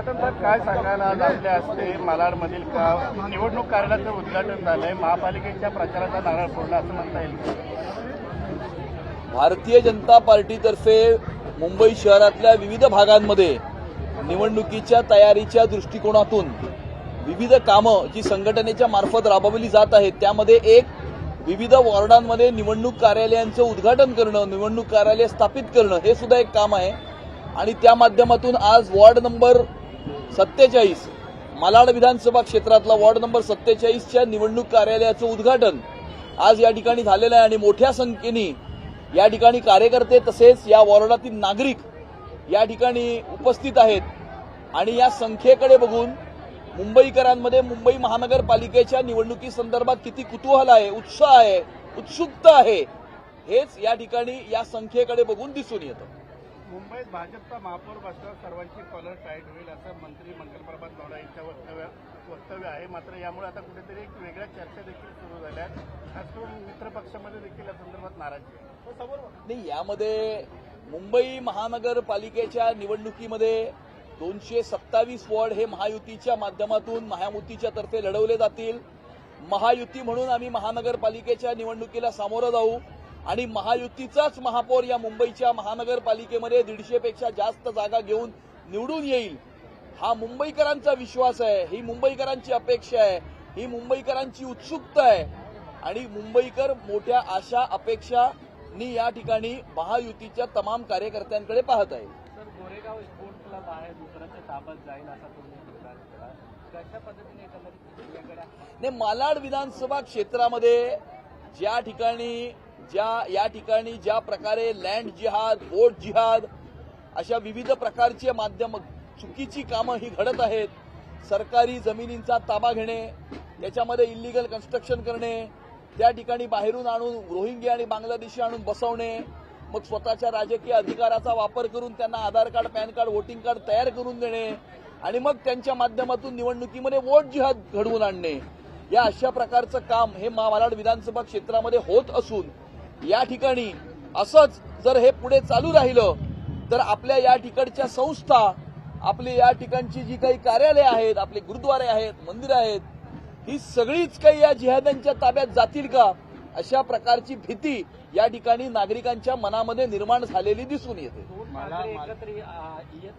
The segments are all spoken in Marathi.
साठवतात काय सांगायला आज आपल्या हस्ते मालाडमधील का? निवडणूक कार्यालयाचं उद्घाटन झालंय. महापालिकेच्या प्रचाराचा नारळ फोडला असं म्हणता येईल. भारतीय जनता पार्टीतर्फे मुंबई शहरातल्या विविध भागांमध्ये निवडणुकीच्या तयारीच्या दृष्टिकोनातून विविध कामं जी संघटनेच्या मार्फत राबवली जात आहेत त्यामध्ये एक विविध वॉर्डांमध्ये निवडणूक कार्यालयांचं उद्घाटन करणं निवडणूक कार्यालय स्थापित करणं हे सुद्धा एक काम आहे. आणि त्या माध्यमातून आज वॉर्ड नंबर सत्तेचाळीस. मालाड विधानसभा क्षेत्रातला वॉर्ड नंबर सत्तेचाळीसच्या निवडणूक कार्यालयाचं उद्घाटन आज या ठिकाणी झालेलं आहे आणि मोठ्या संख्येने या ठिकाणी कार्यकर्ते तसेच या वॉर्डातील नागरिक या ठिकाणी उपस्थित आहेत. आणि या संख्येकडे बघून मुंबईकरांमध्ये मुंबई महानगरपालिकेच्या निवडणुकीसंदर्भात किती कुतूहल आहे उत्साह आहे उत्सुकता आहे हेच या ठिकाणी या संख्येकडे बघून दिसून येतं. मुंबईत भाजपचा महापौर बसल्यावर सर्वांची कॉलर टाईट होईल असं मंत्री मंगलप्रभात गौडा यांच्या वक्तव्य वक्तव्य आहे. मात्र यामुळे आता कुठेतरी एक वेगळ्या चर्चा देखील सुरू झाल्या आहेत. खास करून मित्रपक्षामध्ये देखील या संदर्भात नाराजी आहे. हो, नाही यामध्ये मुंबई महानगरपालिकेच्या निवडणुकीमध्ये दोनशे सत्तावीस वॉर्ड हे महायुतीच्या माध्यमातून महायुतीच्या तर्फे लढवले जातील. महायुती म्हणून आम्ही महानगरपालिकेच्या निवडणुकीला सामोरं जाऊ. आणि महायुतीचाच महापौर या मुंबईच्या महानगरपालिकेमध्ये दीडशेपेक्षा जास्त जागा घेऊन निवडून येईल. हा मुंबईकरांचा विश्वास आहे ही मुंबईकरांची अपेक्षा आहे ही मुंबईकरांची उत्सुकता आहे. आणि मुंबईकर मोठ्या आशा अपेक्षानी या ठिकाणी महायुतीच्या तमाम कार्यकर्त्यांकडे पाहत आहे. सर गोरेगाव स्पोर्ट क्लब आहे दुसऱ्याच्या ताब्यात जाईल असा तुम्ही निर्धार केला कशा पद्धतीने एकंदरीत तुमच्याकडे नाही मालाड विधानसभा क्षेत्रामध्ये ज्या ठिकाणी ज्या या ठिकाणी ज्या प्रकारे लँड जिहाद बोट जिहाद अशा विविध प्रकारची माध्यम चुकीची कामं ही घडत आहेत. सरकारी जमिनींचा ताबा घेणे त्याच्यामध्ये इलिगल कन्स्ट्रक्शन करणे त्या ठिकाणी बाहेरून आणून रोहिंग्या आणि बांगलादेशी आणून बसवणे मग स्वतःच्या राजकीय अधिकाराचा वापर करून त्यांना Aadhaar card PAN card voting card तयार करून देणे आणि मग त्यांच्या माध्यमातून निवडणुकीमध्ये वोट जिहाद घडवून आणणे. या अशा प्रकारचं काम हे मालाड विधानसभा क्षेत्रामध्ये होत असून या ठिकाणी असंच जर हे पुढे चालू राहिलं तर आपल्या या ठिकाणच्या संस्था आपली या ठिकाणची जी काही कार्यालय आहेत आपले गुरुद्वारे आहेत मंदिरं आहेत ही सगळीच काही या जिहाद्यांच्या ताब्यात जातील का? अशा प्रकारची भीती या ठिकाणी नागरिकांच्या मनामध्ये निर्माण झालेली दिसून येते. ठाकरे एकत्र येत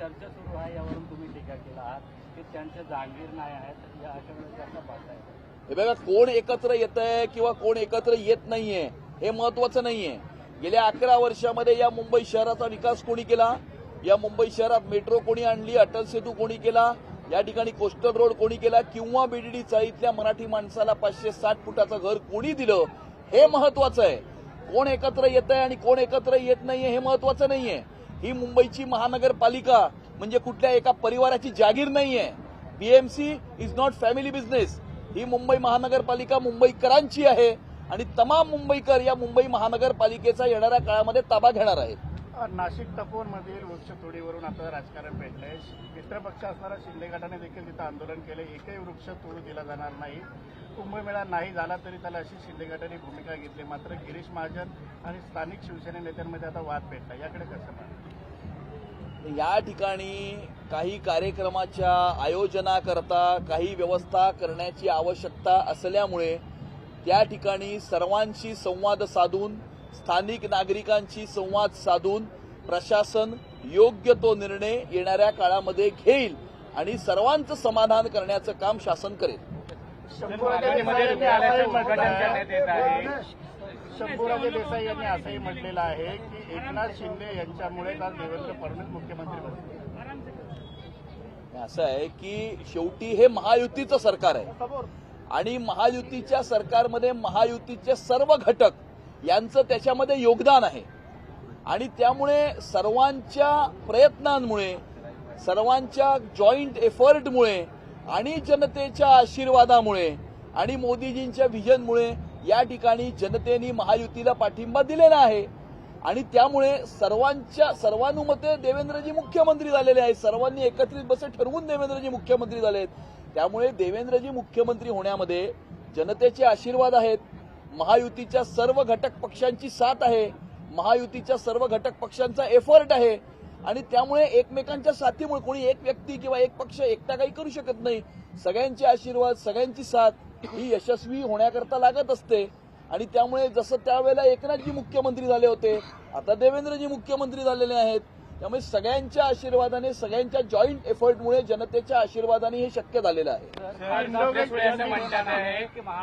चर्चा सुरू आहे यावरून तुम्ही टीका केला आहात. की त्यांचे जाणवीर नाही आहेत हे बघा कोण एकत्र येत आहे किंवा कोण एकत्र येत नाहीये हे महत्वाचं नाहीये. गेल्या अकरा वर्षामध्ये या मुंबई शहराचा विकास कोणी केला? या मुंबई शहरात मेट्रो कोणी आणली? अटल सेतू कोणी केला? या ठिकाणी कोस्टल रोड कोणी केला? किंवा बीडीडी चाळीतल्या मराठी माणसाला पाचशे साठ फुटाचं घर कोणी दिलं? हे महत्वाचं आहे. कोण एकत्र येत आहे आणि कोण एकत्र येत नाहीये हे महत्वाचं नाहीये. ही मुंबईची महानगरपालिका म्हणजे कुठल्या एका परिवाराची जागीर नाहीये. BMC is not family business ही मुंबई महानगरपालिका मुंबईकरांची आहे. आणि तमाम मुंबईकर या मुंबई महानगरपालिकेचा येणाऱ्या काळामध्ये ताबा घेणार आहेत. नाशिक तपोवनमधील वृक्षतोडीवरून आता राजकारण पेटलंय. मित्रपक्ष असणारा शिंदे गटाने देखील तिथं आंदोलन केलं एकही वृक्ष तोडू दिला जाणार नाही. कुंभमेळा नाही झाला तरी त्याला अशी शिंदे गटाने भूमिका घेतली. मात्र गिरीश महाजन आणि स्थानिक शिवसेना नेत्यांमध्ये आता वाद पेटला याकडे कसं पाहता या ठिकाणी काही कार्यक्रमाच्या आयोजनाकरता काही व्यवस्था करण्याची आवश्यकता असल्यामुळे त्या ठिकाणी सर्वांशी संवाद साधून स्थानिक नागरिकांशी संवाद साधून प्रशासन योग्य तो निर्णय येणाऱ्या काळामध्ये घेईल आणि सर्वांचं समाधान करण्याचं काम शासन करेल. शंभूराजे देसाई यांनी असंही म्हटलेलं आहे की एकनाथ शिंदे यांच्यामुळे काल देवेंद्र फडणवीस मुख्यमंत्री बनले? असं आहे की शेवटी हे महायुतीचं सरकार आहे. आणि महायुतीच्या सरकारमध्ये महायुतीचे सर्व घटक यांचं त्याच्यामध्ये योगदान आहे. आणि त्यामुळे सर्वांच्या प्रयत्नांमुळे सर्वांच्या जॉईंट एफर्टमुळे आणि जनतेच्या आशीर्वादामुळे आणि मोदीजींच्या व्हिजनमुळे या ठिकाणी जनतेने महायुतीला पाठिंबा दिलेला आहे. आणि त्यामुळे सर्वांच्या सर्वानुमते देवेंद्रजी मुख्यमंत्री झालेले आहेत. सर्वांनी एकत्रित बसे ठरवून देवेंद्रजी मुख्यमंत्री झाले आहेत त्यामुळे देवेंद्रजी मुख्यमंत्री होण्यामध्ये जनतेचे आशीर्वाद आहेत. महायुतीच्या सर्व घटक पक्षांची साथ आहे. महायुतीच्या सर्व घटक पक्षांचा एफर्ट आहे. आणि त्यामुळे एकमेकांच्या साथीमुळे कोणी एक व्यक्ती किंवा एक पक्ष एकटा काही करू शकत नाही. सगळ्यांचे आशीर्वाद सगळ्यांची साथ ही यशस्वी होण्याकरता लागत असते. आणि त्यामुळे जसं त्यावेळेला एकनाथजी मुख्यमंत्री झाले होते आता देवेंद्रजी मुख्यमंत्री झालेले आहेत. त्यामुळे सगळ्यांच्या आशीर्वादाने सगळ्यांच्या जॉईंट एफर्टमुळे जनतेच्या आशीर्वादाने हे शक्य झालेलं आहे.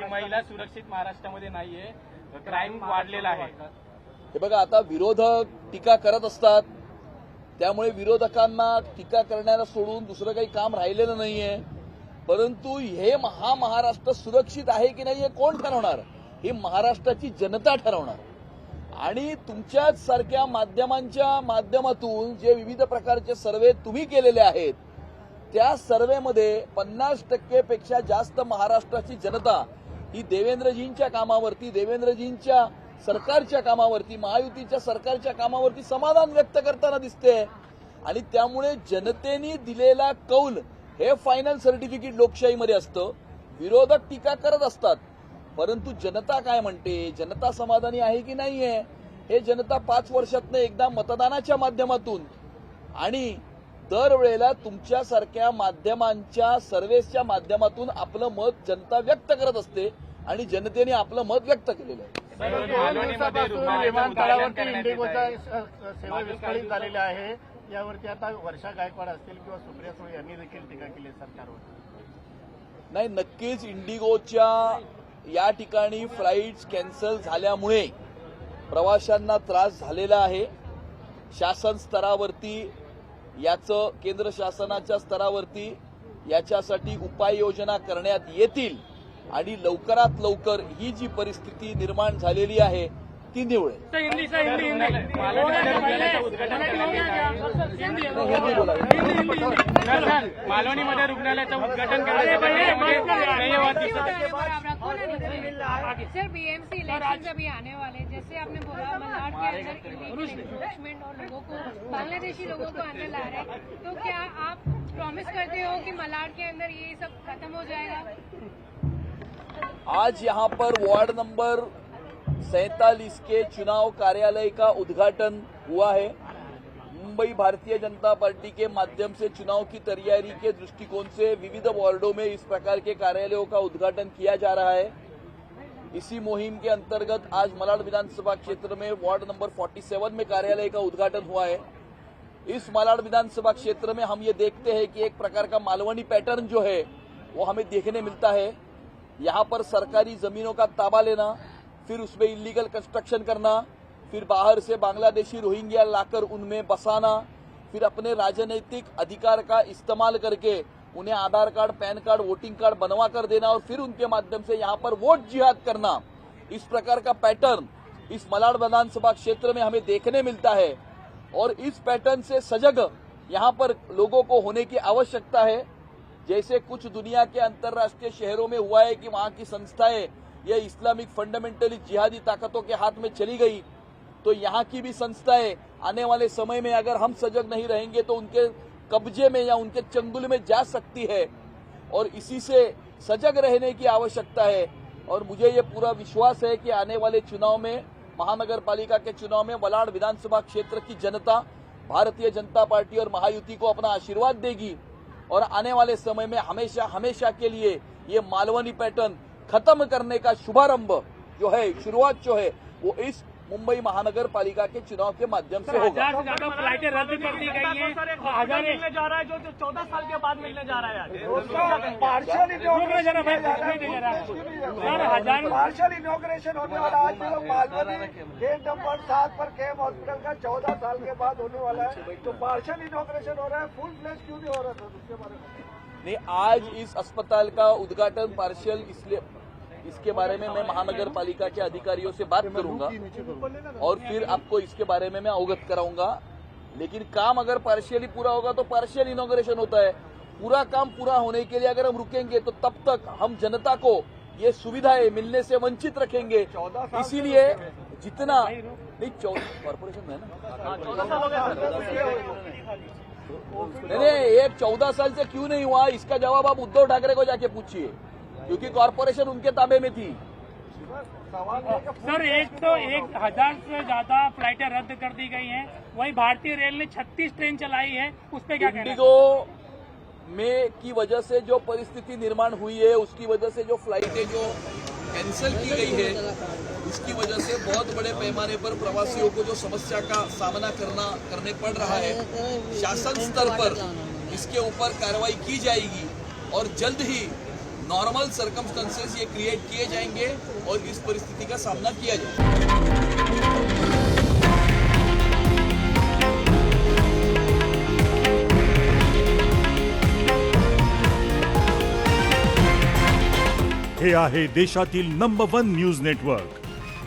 महिला सुरक्षित महाराष्ट्रामध्ये नाहीये. क्राईम वाढलेला आहे. हे बघा आता विरोधक टीका करत असतात. त्यामुळे विरोधकांना टीका करण्याला सोडून दुसरं काही काम राहिलेलं नाहीये. परंतु हे हा महाराष्ट्र सुरक्षित आहे की नाही हे कोण ठरवणार? ही महाराष्ट्राची जनता ठरवणार. आणि तुमच्याच सारख्या माध्यमांच्या माध्यमातून जे विविध प्रकारचे सर्वे तुम्ही केलेले आहेत त्या सर्वेमध्ये पन्नास टक्केपेक्षा जास्त महाराष्ट्राची जनता ही देवेंद्रजींच्या कामावरती देवेंद्रजींच्या सरकारच्या कामावरती महायुतीच्या सरकारच्या कामावरती समाधान व्यक्त करताना दिसते. आणि त्यामुळे जनतेने दिलेला कौल हे फायनल सर्टिफिकेट लोकशाहीमध्ये असतं. विरोधक टीका करत असतात. परंतु जनता काय म्हणते? जनता समाधानी आहे की नाहीये? हे जनता पाच वर्षातनं एकदा मतदानाच्या माध्यमातून. आणि दरवेळेला तुमच्यासारख्या माध्यमांच्या सर्व्हेसच्या माध्यमातून आपलं मत जनता व्यक्त करत असते आणि जनतेने आपलं मत व्यक्त केलेलं आहे. विमानतळावरती इंडिगोचा सेवा विस्कळीत झालेल्या आहे यावरती आता वर्षा गायकवाड असतील किंवा सुप्रिया सुळे यांनी देखील टीका केली सरकारवर नाही नक्कीच इंडिगोच्या या ठिकाणी फ्लाईट्स कॅन्सल झाल्यामुळे प्रवाशांना त्रास झालेला आहे. शासन स्तरावरती याचं केंद्र शासनाच्या स्तरावरती याच्यासाठी उपाययोजना करण्यात येतील आणि लवकरात लवकर ही जी परिस्थिती निर्माण झालेली आहे ती बोला मालवणीमध्ये रुग्णालयाचं उद्घाटन सर बीएमसी इलेक्शन अभी आने वाले जैसे आपने बोला मलाड के अंदर इलीगल और लोगों को बांग्लादेशी लोगों को अंदर ला रहे हैं तो क्या आप प्रॉमिस करते हो कि मलाड के अंदर ये सब खत्म हो जाएगा आज यहाँ पर वार्ड नंबर सैतालीस के चुनाव कार्यालय का उद्घाटन हुआ है। मुंबई भारतीय जनता पार्टी के माध्यम से चुनाव की तैयारी के दृष्टिकोण से विविध वार्डो में इस प्रकार के कार्यालयों का उद्घाटन किया जा रहा है। इसी मुहिम के अंतर्गत आज मलाड विधानसभा क्षेत्र में वार्ड नंबर 47 में कार्यालय का उद्घाटन हुआ है। इस मलाड विधानसभा क्षेत्र में हम ये देखते हैं कि एक प्रकार का मालवनी पैटर्न जो है, वो हमें देखने मिलता है। यहाँ पर सरकारी जमीनों का ताबा लेना फिर उसमें इलीगल कंस्ट्रक्शन करना, फिर बाहर से बांग्लादेशी रोहिंग्या लाकर उनमें बसाना, फिर अपने राजनीतिक अधिकार का इस्तेमाल करके उन्हें Aadhaar card, PAN card voting card बनवा कर देना और फिर उनके माध्यम से यहाँ पर वोट जिहाद करना। इस प्रकार का पैटर्न इस मलाड विधानसभा क्षेत्र में हमें देखने मिलता है और इस पैटर्न से सजग यहाँ पर लोगों को होने की आवश्यकता है। जैसे कुछ दुनिया के अंतर्राष्ट्रीय शहरों में हुआ है कि वहाँ की संस्थाएँ ये इस्लामिक फंडामेंटली जिहादी ताकतों के हाथ में चली गई तो यहाँ की भी संस्थाएँ आने वाले समय में अगर हम सजग नहीं रहेंगे तो उनके कब्जे में या उनके चंगुल में जा सकती है। और इसी से सजग रहने की आवश्यकता है। और मुझे ये पूरा विश्वास है कि आने वाले चुनाव में महानगर पालिका के चुनाव में वलाड विधानसभा क्षेत्र की जनता, भारतीय जनता पार्टी और महायुति को अपना आशीर्वाद देगी। और आने वाले समय में हमेशा हमेशा के लिए ये मालवनी पैटर्न खत्म करने का शुभारंभ जो है शुरुआत जो है वो इस मुंबई महानगर पालिका के चुनाव के माध्यम से होगा। हज़ार से ज़्यादा फ्लाइटें रद्द कर दी गई हैं। हज़ार मिलने जा रहा है जो चौदह साल के बाद मिलने जा रहा है पार्शियल इनोग्रेशन होने वाला आज भी लोग मालवनी गेट नंबर सात पर केम हॉस्पिटल का चौदह साल के बाद होने वाला है। तो पार्शियल इनोग्रेशन हो रहा है फुल फ्लेश क्यों नहीं हो रहा था उसके बारे में? नहीं आज इस अस्पताल का उद्घाटन पार्शियल इसलिए इसके बारे में मैं महानगर पालिका के अधिकारियों से बात करूँगा और फिर आपको इसके बारे में मैं अवगत कराऊँगा। लेकिन काम अगर पार्शियली पूरा होगा तो पार्शियल इनोग्रेशन होता है। पूरा काम पूरा होने के लिए अगर हम रुकेंगे तो तब तक हम जनता को ये सुविधाएँ मिलने से वंचित रखेंगे। इसीलिए जितना नहीं चौदह कॉर्पोरेशन में है ना? नहीं नहीं ये चौदह साल से क्यों नहीं हुआ? इसका जवाब आप उद्धव ठाकरे को जाके पूछिए क्योंकि कॉरपोरेशन उनके ताबे में थी। सर एक तो एक हज़ार से ज़्यादा फ्लाइटें रद्द कर दी गई हैं। वहीं भारतीय रेल ने 36 ट्रेन चलाई है। उस पर क्या इंडिगो में की वजह से जो परिस्थिति निर्माण हुई है उसकी वजह से जो फ्लाइटें जो कैंसिल की गई है उसकी वजह से बहुत बड़े पैमाने पर प्रवासियों को जो समस्या का सामना करना, करने पड़ रहा है, शासन स्तर पर इसके ऊपर कार्रवाई की जाएगी और जल्द ही नॉर्मल सर्कमस्टेंसेस ये क्रिएट किए जाएँगे और इस परिस्थिति का सामना किया जाएगा हे आहे देशातील नंबर वन न्यूज़ नेटवर्क